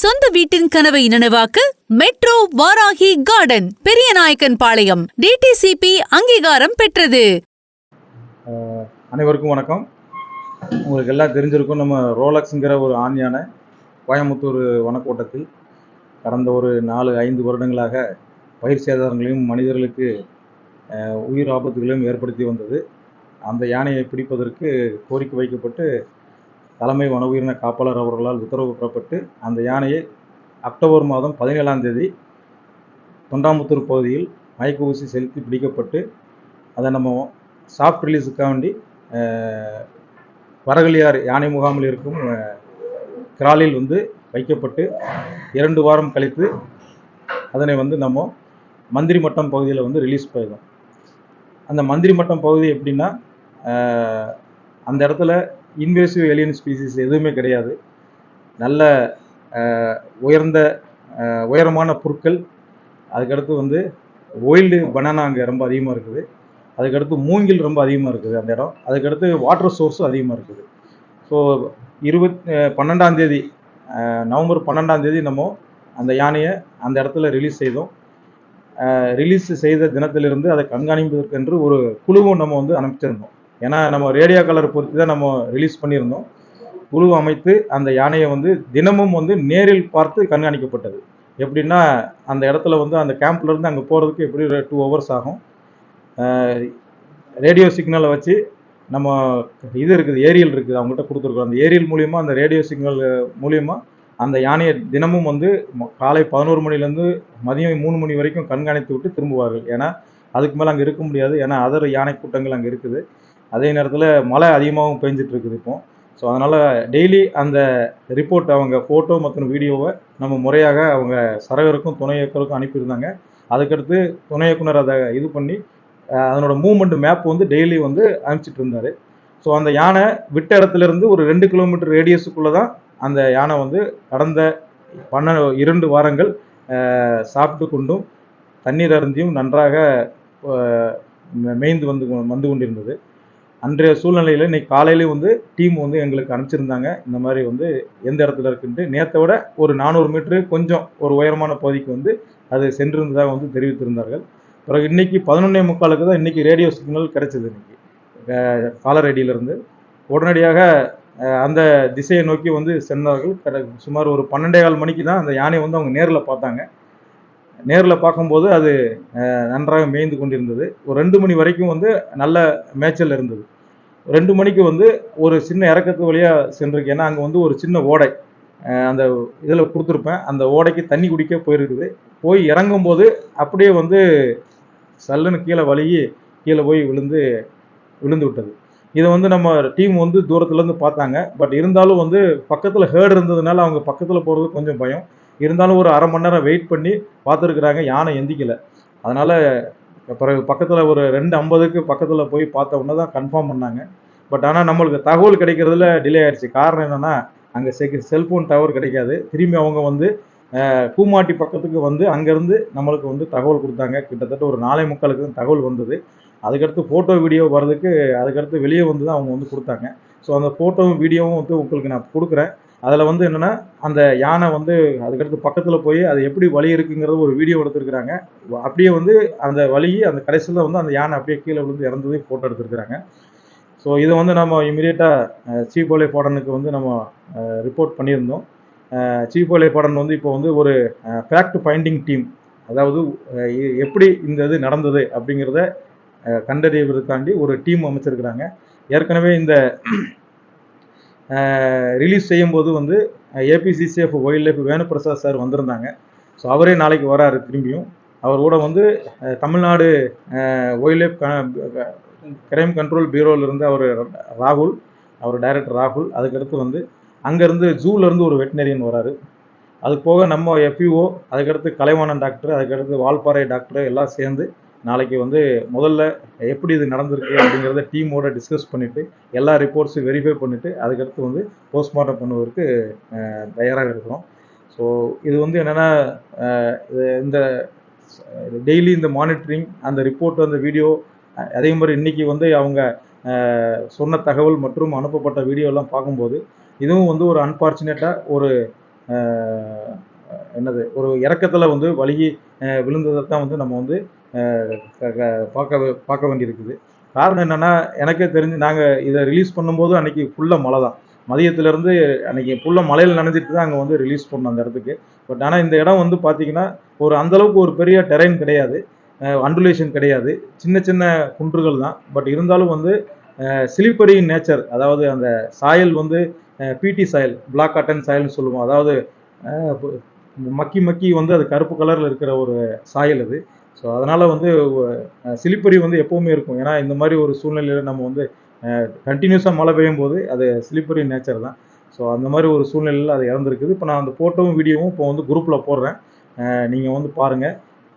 சொந்த வீட்டின் கனவை நனவாக்க metro Varahi garden Periyanaickenpalayam DTCP அங்கீகாரம் பெற்றது. அனைவருக்கும் வணக்கம். உங்களுக்கு எல்லாம் தெரிஞ்சிருக்கும் நம்ம ரோலக்ஸுங்கிற ஒரு ஆண் கோயம்புத்தூர் வனக்கோட்டத்தில் கடந்த ஒரு நாலு ஐந்து வருடங்களாக பயிர் சேதாரங்களையும் மனிதர்களுக்கு உயிர் ஆபத்துகளையும் ஏற்படுத்தி வந்தது. அந்த யானையை பிடிப்பதற்கு கோரிக்கை வைக்கப்பட்டு தலைமை வன உயிரின காப்பாளர் அவர்களால் உத்தரவு பெறப்பட்டு அந்த யானையை அக்டோபர் மாதம் பதினேழாம் தேதி தொண்டாமுத்தூர் பகுதியில் மயக்க ஊசி செலுத்தி பிடிக்கப்பட்டு அதை நம்ம சாஃப்ட் ரிலீஸுக்காண்டி வேண்டி வரகலியார் யானை முகாமில் இருக்கும் கிராலில் வந்து வைக்கப்பட்டு இரண்டு வாரம் கழித்து அதனை வந்து நம்ம மந்திரி மட்டம் பகுதியில் வந்து ரிலீஸ் பண்ணிடும் அந்த மந்திரி மட்டம் பகுதி எப்படின்னா அந்த இடத்துல இன்வேசிவ் ஏலியன் ஸ்பீசிஸ் எதுவுமே கிடையாது. நல்ல உயர்ந்த உயரமான புற்கள். அதுக்கடுத்து வந்து ஒயில்டு பனானா அங்கே ரொம்ப அதிகமாக இருக்குது. அதுக்கடுத்து மூங்கில் ரொம்ப அதிகமாக இருக்குது அந்த இடம். அதுக்கடுத்து வாட்டர் சோர்ஸும் அதிகமாக இருக்குது. ஸோ இருபத் பன்னெண்டாம் தேதி நவம்பர் பன்னெண்டாம் தேதி நம்ம அந்த யானையை அந்த இடத்துல ரிலீஸ் செய்தோம். ரிலீஸ் செய்த தினத்திலிருந்து அதை கண்காணிப்பதற்கென்று ஒரு குழுவும் நம்ம வந்து அனுப்பிச்சிருந்தோம். ஏன்னா நம்ம ரேடியோ கலர் பொறுத்து தான் நம்ம ரிலீஸ் பண்ணியிருந்தோம். குழு அமைத்து அந்த யானையை வந்து தினமும் வந்து நேரில் பார்த்து கண்காணிக்கப்பட்டது. எப்படின்னா அந்த இடத்துல வந்து அந்த கேம்ப்லேருந்து அங்கே போகிறதுக்கு எப்படி ஒரு டூ ஹவர்ஸ் ஆகும். ரேடியோ சிக்னலை வச்சு நம்ம இது இருக்குது ஏரியல் இருக்குது அவங்ககிட்ட கொடுத்துருக்கோம் அந்த ஏரியல் மூலிமா அந்த ரேடியோ சிக்னல் மூலிமா அந்த யானையை தினமும் வந்து காலை பதினோரு மணிலேருந்து மதியம் மூணு மணி வரைக்கும் கண்காணித்து விட்டு திரும்புவார்கள். ஏன்னா அதுக்கு மேலே அங்கே இருக்க முடியாது. ஏன்னா அதர் யானை கூட்டங்கள் அங்கே இருக்குது. அதே நேரத்தில் மழை அதிகமாகவும் பெஞ்சிட்டு இருக்குது இப்போ. ஸோ அதனால் டெய்லி அந்த ரிப்போர்ட் அவங்க ஃபோட்டோ மற்றும் வீடியோவை நம்ம முறையாக அவங்க சரகருக்கும் துணை இயக்குனருக்கும் அனுப்பியிருந்தாங்க. அதுக்கடுத்து துணை இயக்குனர் அதை இது பண்ணி அதனோட மூவ்மெண்ட் மேப் வந்து டெய்லி வந்து அனுப்பிச்சிட்டு இருந்தார் ஸோ அந்த யானை விட்ட இடத்துல இருந்து ஒரு ரெண்டு கிலோமீட்டர் ரேடியஸுக்குள்ளே தான் அந்த யானை வந்து கடந்த பன்ன இரண்டு வாரங்கள் சாப்பிட்டு கொண்டும் தண்ணீர் அருந்தியும் நன்றாக மேய்ந்து வந்து கொ- வந்து கொண்டிருந்தது. அன்றைய சூழ்நிலையில் இன்னைக்கு காலையிலேயும் வந்து டீம் வந்து எங்களுக்கு அனுப்பிச்சிருந்தாங்க. இந்த மாதிரி வந்து எந்த இடத்துல இருக்குன்ட்டு. நேற்றை விட ஒரு நானூறு மீட்ரு கொஞ்சம் ஒரு உயரமான பகுதிக்கு வந்து அது சென்றிருந்ததாக வந்து தெரிவித்திருந்தார்கள். பிறகு இன்னைக்கு பதினொன்னே முக்காலுக்கு தான் இன்றைக்கி ரேடியோ சிக்னல் கிடைச்சது இன்னைக்கு. காலரேடியிலிருந்து உடனடியாக அந்த திசையை நோக்கி வந்து சென்றார்கள். கட- சுமார் ஒரு பன்னெண்டே கால் மணிக்கு தான் அந்த யானையை வந்து அவங்க நேரில் பார்த்தாங்க. நேரில் பார்க்கும்போது அது நன்றாக மேய்ந்து கொண்டிருந்தது. ஒரு ரெண்டு மணி வரைக்கும் வந்து நல்ல மேய்ச்சல் இருந்தது. ரெண்டு மணிக்கு வந்து ஒரு சின்ன இறக்கத்து வழியாக சென்றிருக்கு. ஏன்னா அங்கே வந்து ஒரு சின்ன ஓடை. அந்த இதில் கொடுத்துருப்பேன். அந்த ஓடைக்கு தண்ணி குடிக்க போயிருக்குது. போய் இறங்கும்போது அப்படியே வந்து சல்லுன்னு கீழே வழுகி கீழே போய் விழுந்து விழுந்து விட்டது. இதை வந்து நம்ம டீம் வந்து தூரத்துலேருந்து பார்த்தாங்க. பட் இருந்தாலும் வந்து பக்கத்தில் ஹேர்டு இருந்ததுனால அவங்க பக்கத்தில் போகிறது கொஞ்சம் பயம். இருந்தாலும் ஒரு அரை மணி நேரம் வெயிட் பண்ணி பார்த்துருக்குறாங்க. யானை எந்திக்கல. அதனால் பிறகு பக்கத்தில் ஒரு ரெண்டு ஐம்பதுக்கு பக்கத்தில் போய் பார்த்த உடனே தான் கன்ஃபார்ம் பண்ணாங்க. பட் ஆனால் நம்மளுக்கு தகவல் கிடைக்கிறதுல டிலே ஆயிடுச்சு. காரணம் என்னென்னா அங்கே செக் செல்ஃபோன் டவர் கிடைக்காது. திரும்பி அவங்க வந்து கூமாட்டி பக்கத்துக்கு வந்து அங்கேருந்து நம்மளுக்கு வந்து தகவல் கொடுத்தாங்க. கிட்டத்தட்ட ஒரு நாளை முக்காலுக்கு தான் தகவல் வந்தது. அதுக்கடுத்து ஃபோட்டோ வீடியோ வர்றதுக்கு அதுக்கடுத்து வெளியே வந்து தான் அவங்க வந்து கொடுத்தாங்க. ஸோ அந்த ஃபோட்டோவும் வீடியோவும் வந்து உங்களுக்கு நான் கொடுக்குறேன். அதில் வந்து என்னென்னா அந்த யானை வந்து அதுக்கடுத்து பக்கத்தில் போய் அது எப்படி வலி இருக்குங்கிறது ஒரு வீடியோ எடுத்துருக்குறாங்க. அப்படியே வந்து அந்த வழி அந்த கடைசியில் வந்து அந்த யானை அப்படியே கீழே விழுந்து இறந்ததையும் ஃபோட்டோ எடுத்துருக்குறாங்க. ஸோ இதை வந்து நம்ம இமீடியட்டாக சீபோலே பாடனுக்கு வந்து நம்ம ரிப்போர்ட் பண்ணியிருந்தோம். சீஃப் பாடன் வந்து இப்போ வந்து ஒரு ஃபேக்ட் ஃபைண்டிங் டீம் அதாவது எப்படி இந்த இது நடந்தது அப்படிங்கிறத கண்டறிவதற்காண்டி ஒரு டீம் அமைச்சிருக்கிறாங்க. ஏற்கனவே இந்த ரிலீஸ் செய்யும்போது வந்து ஏபிசிசிஎஃப் வைல்ட் லைஃப் வேணுபிரசாத் சார் வந்திருந்தாங்க. ஸோ அவரே நாளைக்கு வராரு திரும்பியும். அவர் கூட வந்து Tamil Nadu wild life crime control பியூரோல அவர் ராகுல் அவர் டைரக்டர் ராகுல் அதுக்கடுத்து வந்து அங்கேருந்து ஜூலேருந்து ஒரு வெட்டினரியன் வராரு. அது போக நம்ம எஃப்யூஓ அதுக்கடுத்து கலைவாணன் டாக்டர் அதுக்கடுத்து வால்பாறை டாக்டர் எல்லாம் சேர்ந்து நாளைக்கு வந்து முதல்ல எப்படி இது நடந்திருக்கு அப்படிங்கிறத டீமோட டிஸ்கஸ் பண்ணிவிட்டு எல்லா ரிப்போர்ட்ஸும் வெரிஃபை பண்ணிவிட்டு அதுக்கடுத்து வந்து போஸ்ட்மார்ட்டம் பண்ணுவதற்கு தயாராக இருக்கிறோம். ஸோ இது வந்து என்னென்னா இந்த டெய்லி இந்த மானிட்டரிங் அந்த ரிப்போர்ட் அந்த வீடியோ அதே மாதிரி இன்னைக்கு வந்து அவங்க சொன்ன தகவல் மற்றும் அனுப்பப்பட்ட வீடியோலாம் பார்க்கும்போது இதுவும் வந்து ஒரு அன்ஃபார்ச்சுனேட்டாக ஒரு என்னது ஒரு இறக்கத்தில் வந்து வழுகி விழுந்ததை தான் வந்து நம்ம வந்து பார்க்க பார்க்க வேண்டியிருக்குது. காரணம் என்னென்னா எனக்கே தெரிஞ்சு நாங்கள் இதை ரிலீஸ் பண்ணும்போது அன்றைக்கி ஃபுல்லாக மழை தான். மதியத்துலேருந்து அன்றைக்கி ஃபுல்லாக மலையில் நனைஞ்சிட்டு தான் அங்கே வந்து ரிலீஸ் பண்ணோம் அந்த இடத்துக்கு. பட் ஆனால் இந்த இடம் வந்து பார்த்திங்கன்னா ஒரு அந்தளவுக்கு ஒரு பெரிய டெரைன் கிடையாது. அண்டுலேஷன் கிடையாது. சின்ன சின்ன குன்றுகள் தான். பட் இருந்தாலும் வந்து சிலிப்பரி நேச்சர் அதாவது அந்த சாயல் வந்து பிடி சாயல் பிளாக் காட்டன் சாயல்னு சொல்லுவோம். அதாவது மக்கி மக்கி வந்து அது கருப்பு கலரில் இருக்கிற ஒரு சாயல் அது. ஸோ அதனால் வந்து சிலிப்பரி வந்து எப்போவுமே இருக்கும். ஏன்னா இந்த மாதிரி ஒரு சூழ்நிலையில் நம்ம வந்து கண்டினியூஸாக மழை பெய்யும் போது அது ஸ்லிப்பரி நேச்சர் தான். ஸோ அந்த மாதிரி ஒரு சூழ்நிலையில் அது இறந்துருக்குது. இப்போ நான் அந்த ஃபோட்டோவும் வீடியோவும் இப்போ வந்து குரூப்பில் போடுறேன். நீங்கள் வந்து பாருங்கள்